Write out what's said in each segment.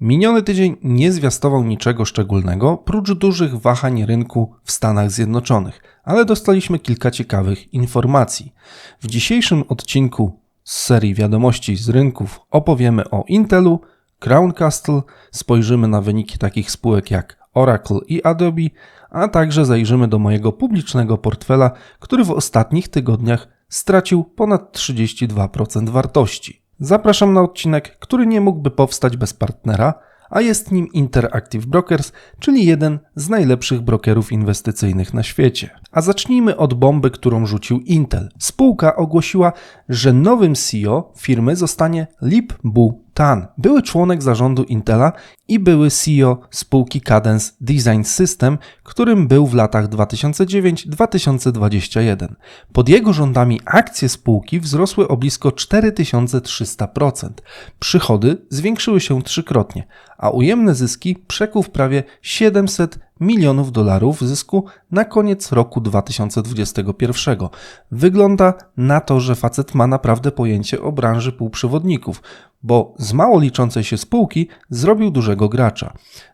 Miniony tydzień nie zwiastował niczego szczególnego, prócz dużych wahań rynku w Stanach Zjednoczonych, ale dostaliśmy kilka ciekawych informacji. W dzisiejszym odcinku z serii wiadomości z rynków opowiemy o Intelu, Crown Castle, spojrzymy na wyniki takich spółek jak Oracle i Adobe, a także zajrzymy do mojego publicznego portfela, który w ostatnich tygodniach stracił ponad 32% wartości. Zapraszam na odcinek, który nie mógłby powstać bez partnera, a jest nim Interactive Brokers, czyli jeden z najlepszych brokerów inwestycyjnych na świecie. A zacznijmy od bomby, którą rzucił Intel. Spółka ogłosiła, że nowym CEO firmy zostanie Lip Bu Tan, były członek zarządu Intela i były CEO spółki Cadence Design System, którym był w latach 2009-2021. Pod jego rządami akcje spółki wzrosły o blisko 4300%. Przychody zwiększyły się trzykrotnie, a ujemne zyski przekuł w prawie 700 milionów dolarów zysku na koniec roku 2021. Wygląda na to, że facet ma naprawdę pojęcie o branży półprzewodników, bo z mało liczącej się spółki zrobił dużego gracza.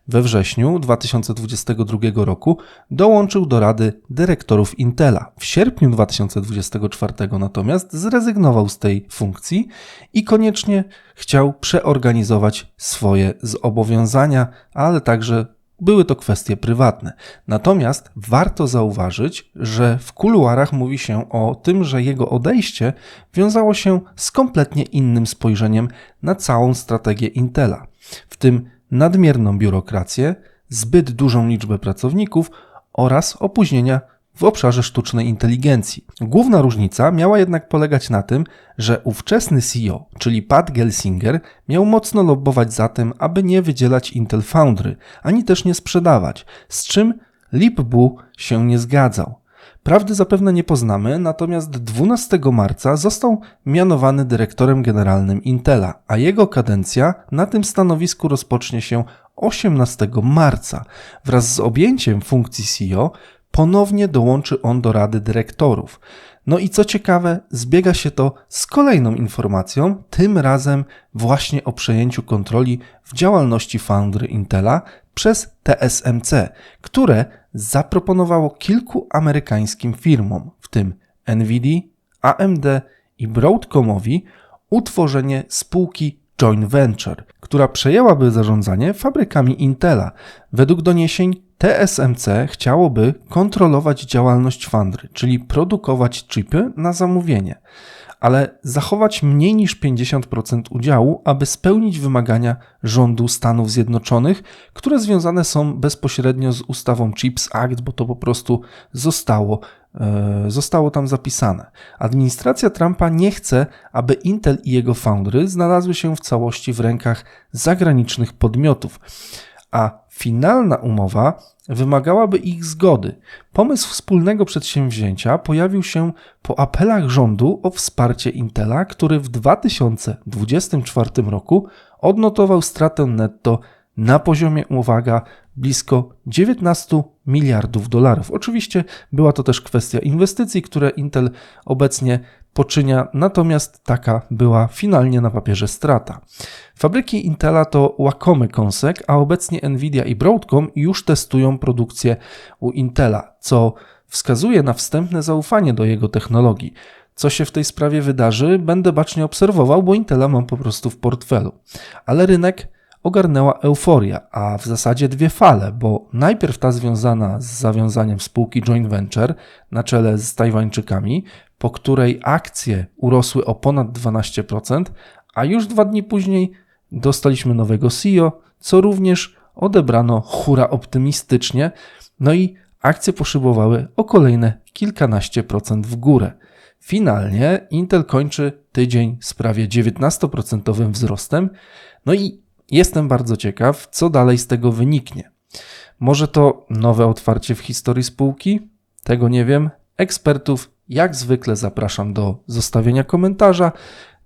We wrześniu 2022 roku dołączył do Rady Dyrektorów Intela. W sierpniu 2024 natomiast zrezygnował z tej funkcji i koniecznie chciał przeorganizować swoje zobowiązania, ale także były to kwestie prywatne. Natomiast warto zauważyć, że w kuluarach mówi się o tym, że jego odejście wiązało się z kompletnie innym spojrzeniem na całą strategię Intela, w tym nadmierną biurokrację, zbyt dużą liczbę pracowników oraz opóźnienia w obszarze sztucznej inteligencji. Główna różnica miała jednak polegać na tym, że ówczesny CEO, czyli Pat Gelsinger, miał mocno lobbować za tym, aby nie wydzielać Intel Foundry, ani też nie sprzedawać, z czym Lip Bu się nie zgadzał. Prawdy zapewne nie poznamy, natomiast 12 marca został mianowany dyrektorem generalnym Intela, a jego kadencja na tym stanowisku rozpocznie się 18 marca. Wraz z objęciem funkcji CEO ponownie dołączy on do Rady Dyrektorów. No i co ciekawe, zbiega się to z kolejną informacją, tym razem właśnie o przejęciu kontroli w działalności Foundry Intela przez TSMC, które zaproponowało kilku amerykańskim firmom, w tym Nvidia, AMD i Broadcomowi, utworzenie spółki joint venture, która przejęłaby zarządzanie fabrykami Intela. Według doniesień TSMC chciałoby kontrolować działalność Foundry, czyli produkować chipy na zamówienie, ale zachować mniej niż 50% udziału, aby spełnić wymagania rządu Stanów Zjednoczonych, które związane są bezpośrednio z ustawą CHIPS Act, bo to po prostu zostało, zostało tam zapisane. Administracja Trumpa nie chce, aby Intel i jego foundry znalazły się w całości w rękach zagranicznych podmiotów a finalna umowa wymagałaby ich zgody. Pomysł wspólnego przedsięwzięcia pojawił się po apelach rządu o wsparcie Intela, który w 2024 roku odnotował stratę netto na poziomie, uwaga, blisko 19 miliardów dolarów. Oczywiście była to też kwestia inwestycji, które Intel obecnie poczynia, natomiast taka była finalnie na papierze strata. Fabryki Intela to łakomy kąsek, a obecnie Nvidia i Broadcom już testują produkcję u Intela, co wskazuje na wstępne zaufanie do jego technologii. Co się w tej sprawie wydarzy, będę bacznie obserwował, bo Intela mam po prostu w portfelu. Ale rynek ogarnęła euforia, a w zasadzie dwie fale, bo najpierw ta związana z zawiązaniem spółki joint venture na czele z Tajwańczykami, po której akcje urosły o ponad 12%, a już dwa dni później dostaliśmy nowego CEO, co również odebrano hura optymistycznie, no i akcje poszybowały o kolejne kilkanaście procent w górę. Finalnie Intel kończy tydzień z prawie 19% wzrostem, no i jestem bardzo ciekaw, co dalej z tego wyniknie. Może to nowe otwarcie w historii spółki? Tego nie wiem. Ekspertów jak zwykle zapraszam do zostawienia komentarza,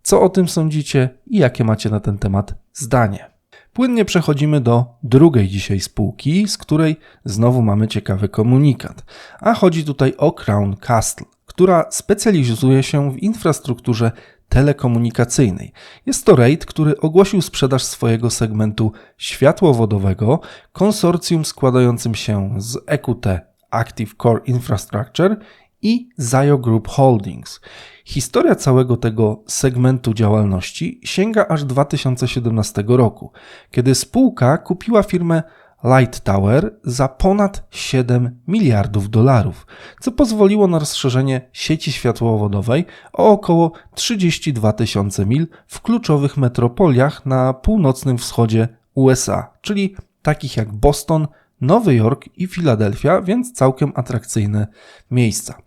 co o tym sądzicie i jakie macie na ten temat zdanie. Płynnie przechodzimy do drugiej dzisiaj spółki, z której znowu mamy ciekawy komunikat. A chodzi tutaj o Crown Castle, która specjalizuje się w infrastrukturze telekomunikacyjnej. Jest to RAID, który ogłosił sprzedaż swojego segmentu światłowodowego konsorcjum składającym się z EQT Active Core Infrastructure i Zayo Group Holdings. Historia całego tego segmentu działalności sięga aż 2017 roku, kiedy spółka kupiła firmę Light Tower za ponad 7 miliardów dolarów, co pozwoliło na rozszerzenie sieci światłowodowej o około 32 tysiące mil w kluczowych metropoliach na północnym wschodzie USA, czyli takich jak Boston, Nowy Jork i Filadelfia, więc całkiem atrakcyjne miejsca.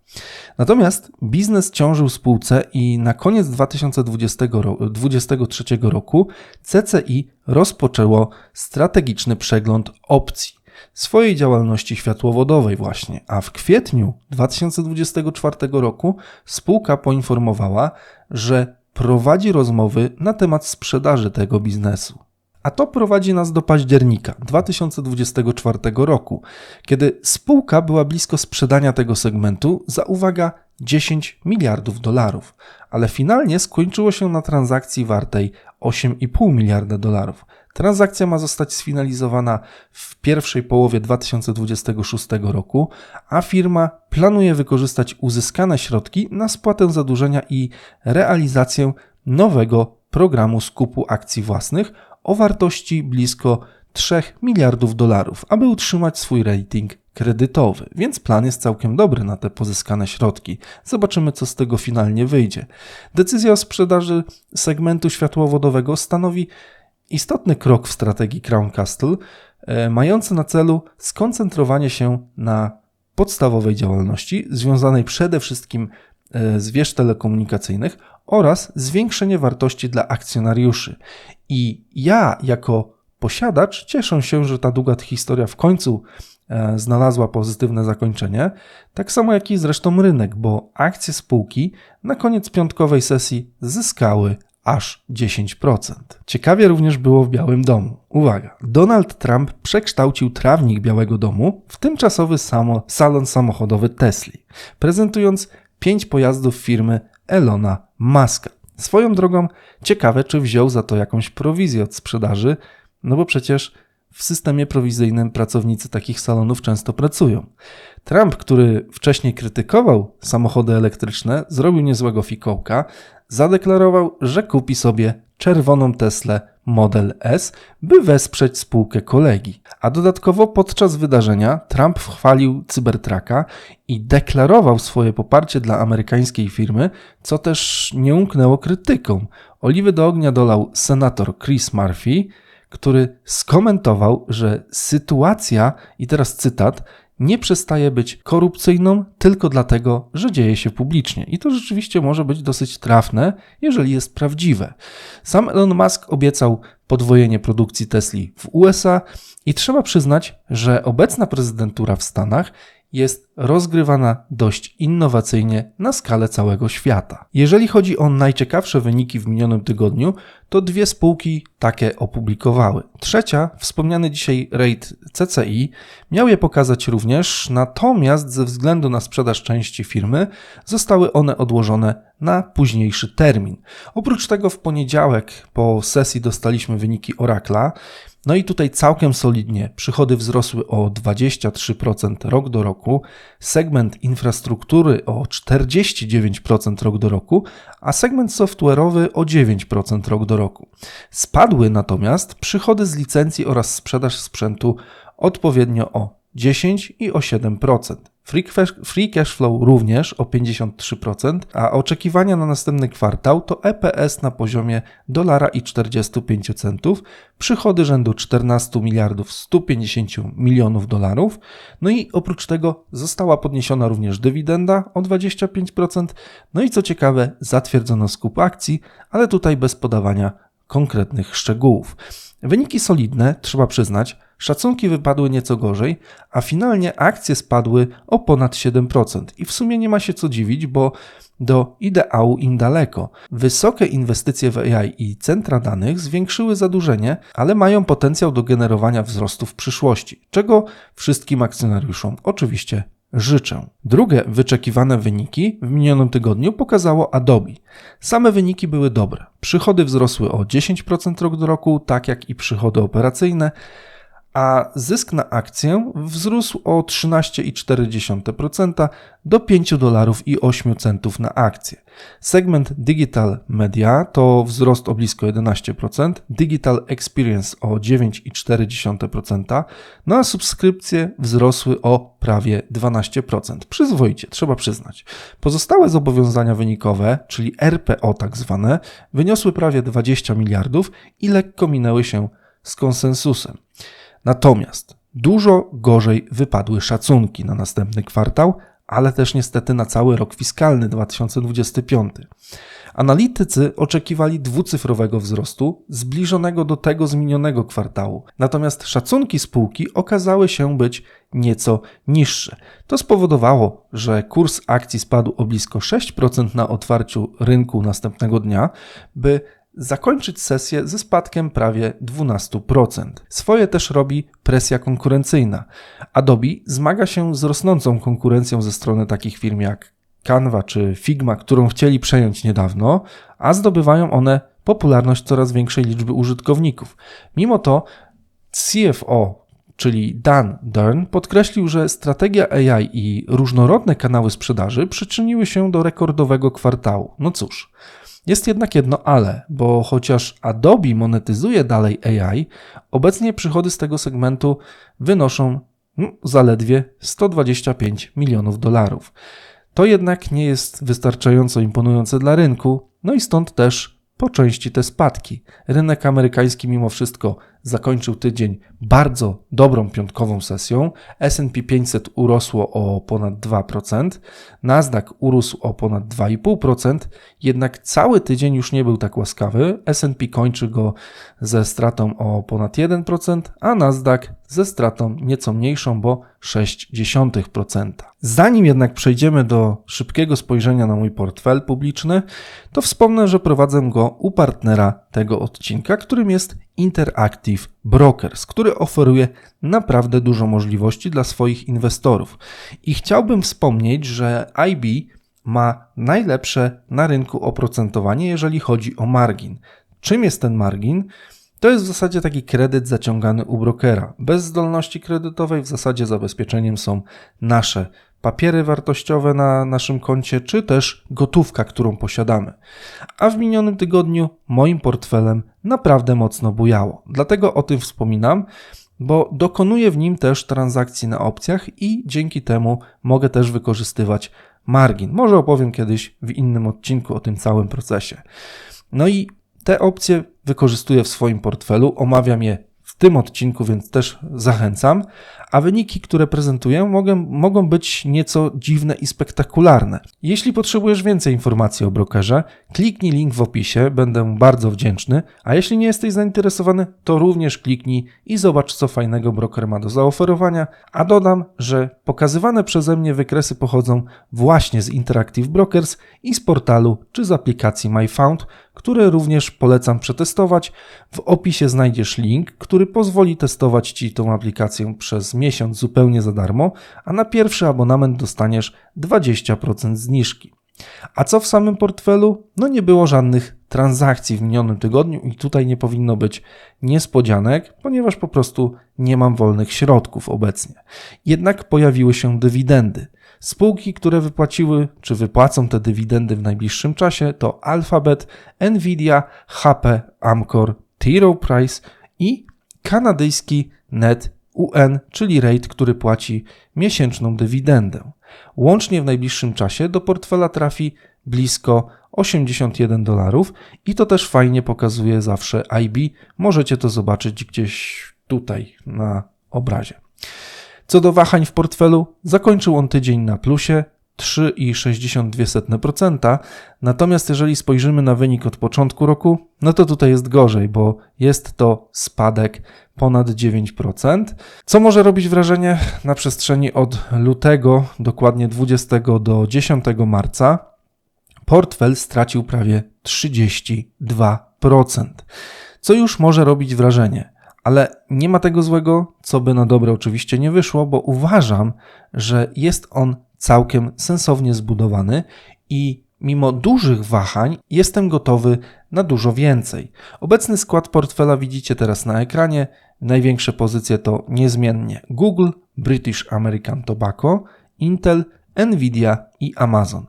Natomiast biznes ciążył spółce i na koniec 2023 roku CCI rozpoczęło strategiczny przegląd opcji swojej działalności światłowodowej właśnie, a w kwietniu 2024 roku spółka poinformowała, że prowadzi rozmowy na temat sprzedaży tego biznesu. A to prowadzi nas do października 2024 roku, kiedy spółka była blisko sprzedania tego segmentu za uwaga 10 miliardów dolarów, ale finalnie skończyło się na transakcji wartej 8,5 miliarda dolarów. Transakcja ma zostać sfinalizowana w pierwszej połowie 2026 roku, a firma planuje wykorzystać uzyskane środki na spłatę zadłużenia i realizację nowego programu skupu akcji własnych o wartości blisko 3 miliardów dolarów, aby utrzymać swój rating kredytowy, więc plan jest całkiem dobry na te pozyskane środki. Zobaczymy, co z tego finalnie wyjdzie. Decyzja o sprzedaży segmentu światłowodowego stanowi istotny krok w strategii Crown Castle, e, mający na celu skoncentrowanie się na podstawowej działalności związanej przede wszystkim e, z wież telekomunikacyjnych oraz zwiększenie wartości dla akcjonariuszy. I ja, jako posiadacz, cieszę się, że ta długa historia w końcu e, znalazła pozytywne zakończenie, tak samo jak i zresztą rynek, bo akcje spółki na koniec piątkowej sesji zyskały aż 10%. Ciekawie również było w Białym Domu. Uwaga, Donald Trump przekształcił trawnik Białego Domu w tymczasowy samo, salon samochodowy Tesla, prezentując pięć pojazdów firmy Elona Muska. Swoją drogą, ciekawe, czy wziął za to jakąś prowizję od sprzedaży, no bo przecież w systemie prowizyjnym pracownicy takich salonów często pracują. Trump, który wcześniej krytykował samochody elektryczne, zrobił niezłego fikołka, zadeklarował, że kupi sobie czerwoną Teslę Model S, by wesprzeć spółkę kolegi. A dodatkowo podczas wydarzenia Trump chwalił Cybertrucka i deklarował swoje poparcie dla amerykańskiej firmy, co też nie umknęło krytykom. Oliwy do ognia dolał senator Chris Murphy, który skomentował, że sytuacja, i teraz cytat, nie przestaje być korupcyjną tylko dlatego, że dzieje się publicznie. I to rzeczywiście może być dosyć trafne, jeżeli jest prawdziwe. Sam Elon Musk obiecał podwojenie produkcji Tesli w USA i trzeba przyznać, że obecna prezydentura w Stanach jest rozgrywana dość innowacyjnie na skalę całego świata. Jeżeli chodzi o najciekawsze wyniki w minionym tygodniu, to dwie spółki takie opublikowały. Trzecia, wspomniany dzisiaj RAID CCI, miał je pokazać również, natomiast ze względu na sprzedaż części firmy zostały one odłożone na późniejszy termin. Oprócz tego w poniedziałek po sesji dostaliśmy wyniki Oracla. No i tutaj całkiem solidnie przychody wzrosły o 23% rok do roku, segment infrastruktury o 49% rok do roku, a segment software'owy o 9% rok do roku. Spadły natomiast przychody z licencji oraz sprzedaż sprzętu odpowiednio o 10 i o 7%. Free cash, flow również o 53%, a oczekiwania na następny kwartał to EPS na poziomie dolara i 45 centów, przychody rzędu 14 miliardów 150 milionów dolarów. No i oprócz tego została podniesiona również dywidenda o 25%. No i co ciekawe, zatwierdzono skup akcji, ale tutaj bez podawania konkretnych szczegółów. Wyniki solidne, trzeba przyznać, Szacunki wypadły nieco gorzej, a finalnie akcje spadły o ponad 7%. I w sumie nie ma się co dziwić, bo do ideału im daleko. Wysokie inwestycje w AI i centra danych zwiększyły zadłużenie, ale mają potencjał do generowania wzrostu w przyszłości, czego wszystkim akcjonariuszom oczywiście życzę. Drugie wyczekiwane wyniki w minionym tygodniu pokazało Adobe. Same wyniki były dobre. Przychody wzrosły o 10% rok do roku, tak jak i przychody operacyjne a zysk na akcję wzrósł o 13,4% do 5 dolarów i 8 centów na akcję. Segment Digital Media to wzrost o blisko 11%, Digital Experience o 9,4%, no a subskrypcje wzrosły o prawie 12%. Przyzwoicie, trzeba przyznać. Pozostałe zobowiązania wynikowe, czyli RPO tak zwane, wyniosły prawie 20 miliardów i lekko minęły się z konsensusem. Natomiast dużo gorzej wypadły szacunki na następny kwartał, ale też niestety na cały rok fiskalny 2025. Analitycy oczekiwali dwucyfrowego wzrostu, zbliżonego do tego z minionego kwartału, natomiast szacunki spółki okazały się być nieco niższe. To spowodowało, że kurs akcji spadł o blisko 6% na otwarciu rynku następnego dnia, by zakończyć sesję ze spadkiem prawie 12%. Swoje też robi presja konkurencyjna. Adobe zmaga się z rosnącą konkurencją ze strony takich firm jak Canva czy Figma, którą chcieli przejąć niedawno, a zdobywają one popularność coraz większej liczby użytkowników. Mimo to CFO, czyli Dan Dern, podkreślił, że strategia AI i różnorodne kanały sprzedaży przyczyniły się do rekordowego kwartału. No cóż, jest jednak jedno ale, bo chociaż Adobe monetyzuje dalej AI, obecnie przychody z tego segmentu wynoszą no, zaledwie 125 milionów dolarów. To jednak nie jest wystarczająco imponujące dla rynku, no i stąd też po części te spadki. Rynek amerykański mimo wszystko zakończył tydzień bardzo dobrą piątkową sesją. S&P 500 urosło o ponad 2%, Nasdaq urósł o ponad 2,5%, jednak cały tydzień już nie był tak łaskawy. S&P kończy go ze stratą o ponad 1%, a Nasdaq ze stratą nieco mniejszą, bo 0,6%. Zanim jednak przejdziemy do szybkiego spojrzenia na mój portfel publiczny, to wspomnę, że prowadzę go u partnera tego odcinka, którym jest Interactive Brokers, który oferuje naprawdę dużo możliwości dla swoich inwestorów. I chciałbym wspomnieć, że IB ma najlepsze na rynku oprocentowanie, jeżeli chodzi o margin. Czym jest ten margin? To jest w zasadzie taki kredyt zaciągany u brokera. Bez zdolności kredytowej w zasadzie zabezpieczeniem są nasze papiery wartościowe na naszym koncie, czy też gotówka, którą posiadamy. A w minionym tygodniu moim portfelem naprawdę mocno bujało. Dlatego o tym wspominam, bo dokonuję w nim też transakcji na opcjach i dzięki temu mogę też wykorzystywać margin. Może opowiem kiedyś w innym odcinku o tym całym procesie. No i te opcje wykorzystuję w swoim portfelu, omawiam je w tym odcinku, więc też zachęcam. A wyniki, które prezentuję, mogą, mogą być nieco dziwne i spektakularne. Jeśli potrzebujesz więcej informacji o brokerze, kliknij link w opisie, będę bardzo wdzięczny. A jeśli nie jesteś zainteresowany, to również kliknij i zobacz, co fajnego broker ma do zaoferowania. A dodam, że pokazywane przeze mnie wykresy pochodzą właśnie z Interactive Brokers i z portalu czy z aplikacji MyFound, które również polecam przetestować. W opisie znajdziesz link, który pozwoli testować Ci tą aplikację przez miesiąc zupełnie za darmo, a na pierwszy abonament dostaniesz 20% zniżki. A co w samym portfelu? No nie było żadnych transakcji w minionym tygodniu i tutaj nie powinno być niespodzianek, ponieważ po prostu nie mam wolnych środków obecnie. Jednak pojawiły się dywidendy. Spółki, które wypłaciły czy wypłacą te dywidendy w najbliższym czasie to Alphabet, Nvidia, HP, Amcor, T. Rowe Price i kanadyjski Net UN, czyli rate, który płaci miesięczną dywidendę. Łącznie w najbliższym czasie do portfela trafi blisko 81 dolarów i to też fajnie pokazuje zawsze IB. Możecie to zobaczyć gdzieś tutaj na obrazie. Co do wahań w portfelu, zakończył on tydzień na plusie 3,62%. Natomiast jeżeli spojrzymy na wynik od początku roku, no to tutaj jest gorzej, bo jest to spadek ponad 9%. Co może robić wrażenie na przestrzeni od lutego, dokładnie 20 do 10 marca? Portfel stracił prawie 32%. Co już może robić wrażenie? Ale nie ma tego złego, co by na dobre oczywiście nie wyszło, bo uważam, że jest on całkiem sensownie zbudowany i mimo dużych wahań jestem gotowy na dużo więcej. Obecny skład portfela widzicie teraz na ekranie. Największe pozycje to niezmiennie Google, British American Tobacco, Intel, Nvidia i Amazon,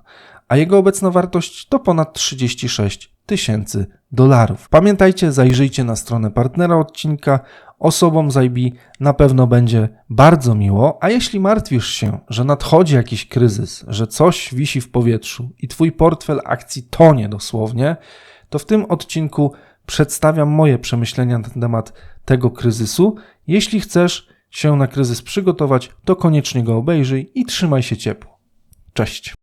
a jego obecna wartość to ponad 36 tysięcy dolarów. Pamiętajcie, zajrzyjcie na stronę partnera odcinka. Osobom z IB na pewno będzie bardzo miło, a jeśli martwisz się, że nadchodzi jakiś kryzys, że coś wisi w powietrzu i twój portfel akcji tonie dosłownie, to w tym odcinku przedstawiam moje przemyślenia na temat tego kryzysu. Jeśli chcesz się na kryzys przygotować, to koniecznie go obejrzyj i trzymaj się ciepło. Cześć.